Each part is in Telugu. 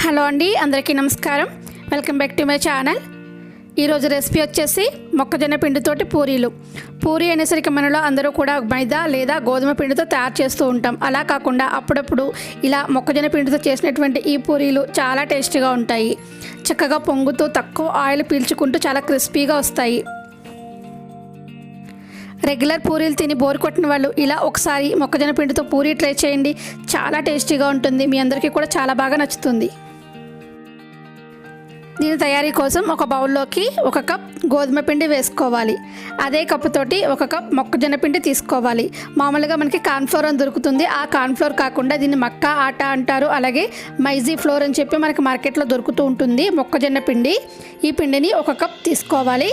హలో అండి అందరికీ నమస్కారం. Welcome back to my channel. ఈరోజు రెసిపీ వచ్చేసి మొక్కజొన్న పిండితోటి పూరీలు. పూరీ అనేసరికి మనలో అందరూ కూడా మైదా లేదా గోధుమ పిండితో తయారు చేస్తూ ఉంటాం. అలా కాకుండా అప్పుడప్పుడు ఇలా మొక్కజొన్న పిండితో చేసినటువంటి ఈ పూరీలు చాలా టేస్టీగా ఉంటాయి. చక్కగా పొంగుతూ తక్కువ ఆయిల్ పీల్చుకుంటూ చాలా క్రిస్పీగా వస్తాయి. రెగ్యులర్ పూరీలు తిని బోర్ కొట్టిన వాళ్ళు ఇలా ఒకసారి మొక్కజొన్న పిండితో పూరీ ట్రై చేయండి. చాలా టేస్టీగా ఉంటుంది. మీ అందరికీ కూడా చాలా బాగా నచ్చుతుంది. దీని తయారీ కోసం ఒక బౌల్లోకి ఒక కప్ గోధుమ పిండి వేసుకోవాలి. అదే కప్పుతోటి ఒక కప్ మొక్కజొన్న పిండి తీసుకోవాలి. మామూలుగా మనకి కార్న్ఫ్లోర్ అని దొరుకుతుంది. ఆ కార్న్ఫ్లోర్ కాకుండా దీన్ని మక్క ఆట అంటారు. అలాగే మైజీ ఫ్లోర్ అని చెప్పి మనకి మార్కెట్లో దొరుకుతూ ఉంటుంది మొక్కజొన్న పిండి. ఈ పిండిని ఒక కప్ తీసుకోవాలి.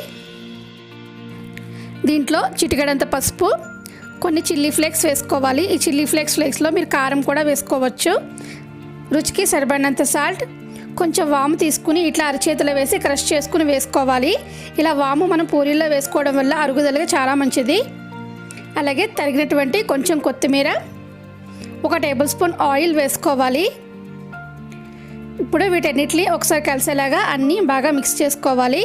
దీంట్లో చిటికడంత పసుపు కొన్ని చిల్లీ ఫ్లేక్స్ వేసుకోవాలి. ఈ చిల్లీ ఫ్లేక్స్ ఫ్లేక్స్లో మీరు కారం కూడా వేసుకోవచ్చు. రుచికి సరిపడినంత సాల్ట్ కొంచెం వాము తీసుకుని ఇట్లా అరచేతిలో వేసి క్రష్ చేసుకుని వేసుకోవాలి. ఇలా వాము మనం పూరీల్లో వేసుకోవడం వల్ల అరుగుదలగా చాలా మంచిది. అలాగే తరిగినటువంటి కొంచెం కొత్తిమీర ఒక టేబుల్ స్పూన్ ఆయిల్ వేసుకోవాలి. ఇప్పుడు వీటన్నిటిని ఒకసారి కలిసేలాగా అన్నీ బాగా మిక్స్ చేసుకోవాలి.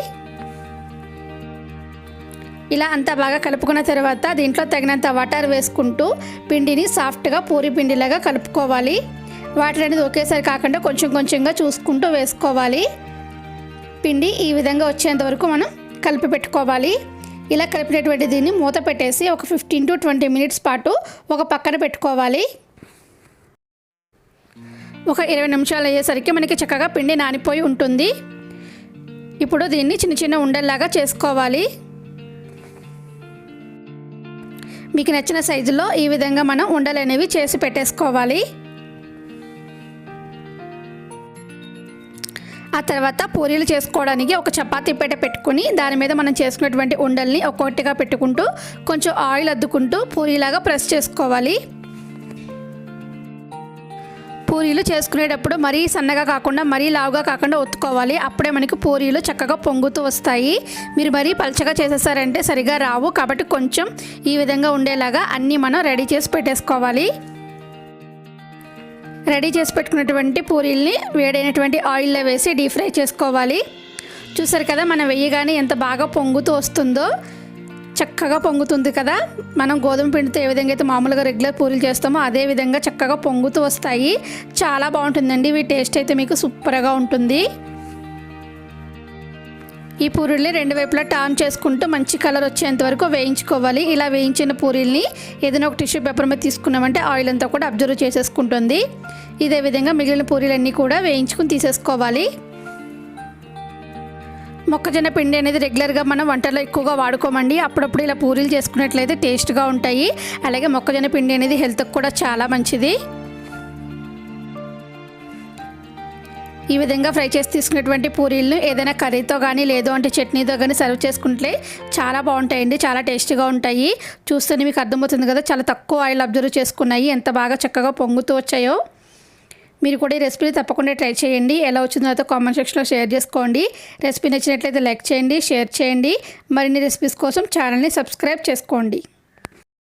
ఇలా అంతా బాగా కలుపుకున్న తర్వాత దీంట్లో తగినంత వాటర్ వేసుకుంటూ పిండిని సాఫ్ట్గా పూరి పిండిలాగా కలుపుకోవాలి. వాటర్ అనేది ఒకేసారి కాకుండా కొంచెం కొంచెంగా చూసుకుంటూ వేసుకోవాలి. పిండి ఈ విధంగా వచ్చేంత వరకు మనం కలిపి పెట్టుకోవాలి. ఇలా కలిపినటువంటి దీన్ని మూత పెట్టేసి ఒక ఫిఫ్టీన్ టు ట్వంటీ మినిట్స్ పాటు ఒక పక్కన పెట్టుకోవాలి. ఒక ఇరవై నిమిషాలు అయ్యేసరికి మనకి చక్కగా పిండి నానిపోయి ఉంటుంది. ఇప్పుడు దీన్ని చిన్న చిన్న ఉండల్లాగా చేసుకోవాలి. మీకు నచ్చిన సైజులో ఈ విధంగా మనం ఉండలు అనేవి చేసి పెట్టేసుకోవాలి. ఆ తర్వాత పూరీలు చేసుకోవడానికి ఒక చపాతీ పెట్ట పెట్టుకుని దాని మీద మనం చేసుకున్నటువంటి ఉండల్ని ఒక్కొక్కటిగా పెట్టుకుంటూ కొంచెం ఆయిల్ అద్దుకుంటూ పూరీలాగా ప్రెస్ చేసుకోవాలి. పూరీలు చేసుకునేటప్పుడు మరీ సన్నగా కాకుండా మరీ లావుగా కాకుండా ఒత్తుకోవాలి. అప్పుడే మనకి పూరీలు చక్కగా పొంగుతూ వస్తాయి. మీరు మరీ పలచగా చేసేసారంటే సరిగా రావు. కాబట్టి కొంచెం ఈ విధంగా ఉండేలాగా అన్నీ మనం రెడీ చేసి పెట్టేసుకోవాలి. రెడీ చేసి పెట్టుకున్నటువంటి పూరీల్ని వేడైనటువంటి ఆయిల్లో వేసి డీప్ ఫ్రై చేసుకోవాలి. చూసారు కదా మనం వెయ్యగానే ఎంత బాగా పొంగుతూ వస్తుందో. చక్కగా పొంగుతుంది కదా? మనం గోధుమ పిండితో ఏ విధంగా అయితే మామూలుగా రెగ్యులర్ పూరీలు చేస్తామో అదే విధంగా చక్కగా పొంగుతూ వస్తాయి. చాలా బాగుంటుందండి. ఇవి టేస్ట్ అయితే మీకు సూపర్గా ఉంటుంది. ఈ పూరీల్ని రెండు వైపులా టర్న్ చేసుకుంటూ మంచి కలర్ వచ్చేంత వరకు వేయించుకోవాలి. ఇలా వేయించిన పూరీల్ని ఏదైనా ఒక టిష్యూ పేపర్ మీద తీసుకున్నామంటే ఆయిల్ అంతా కూడా అబ్జర్వ్ చేసేసుకుంటుంది. ఇదే విధంగా మిగిలిన పూరీలన్నీ కూడా వేయించుకుని తీసేసుకోవాలి. మొక్కజొన్న పిండి అనేది రెగ్యులర్గా మనం వంటలో ఎక్కువగా వాడుకోమండి. అప్పుడప్పుడు ఇలా పూరీలు చేసుకున్నట్లయితే టేస్ట్గా ఉంటాయి. అలాగే మొక్కజొన్న పిండి అనేది హెల్త్కి కూడా చాలా మంచిది. ఈ విధంగా ఫ్రై చేసి తీసుకున్నటువంటి పూరీలను ఏదైనా కర్రీతో కానీ లేదు అంటే చట్నీతో కానీ సర్వ్ చేసుకుంటే చాలా బాగుంటాయండి. చాలా టేస్టీగా ఉంటాయి. చూస్తేనే మీకు అర్థమవుతుంది కదా చాలా తక్కువ ఆయిల్ అబ్జర్వ్ చేసుకున్నాయి. ఎంత బాగా చక్కగా పొంగుతూ వచ్చాయో. మీరు కూడా ఈ రెసిపీని తప్పకుండా ట్రై చేయండి. ఎలా వచ్చిందో అయితే కామెంట్ సెక్షన్లో షేర్ చేసుకోండి. రెసిపీ నచ్చినట్లయితే లైక్ చేయండి షేర్ చేయండి. మరిన్ని రెసిపీస్ కోసం ఛానల్ని సబ్స్క్రైబ్ చేసుకోండి.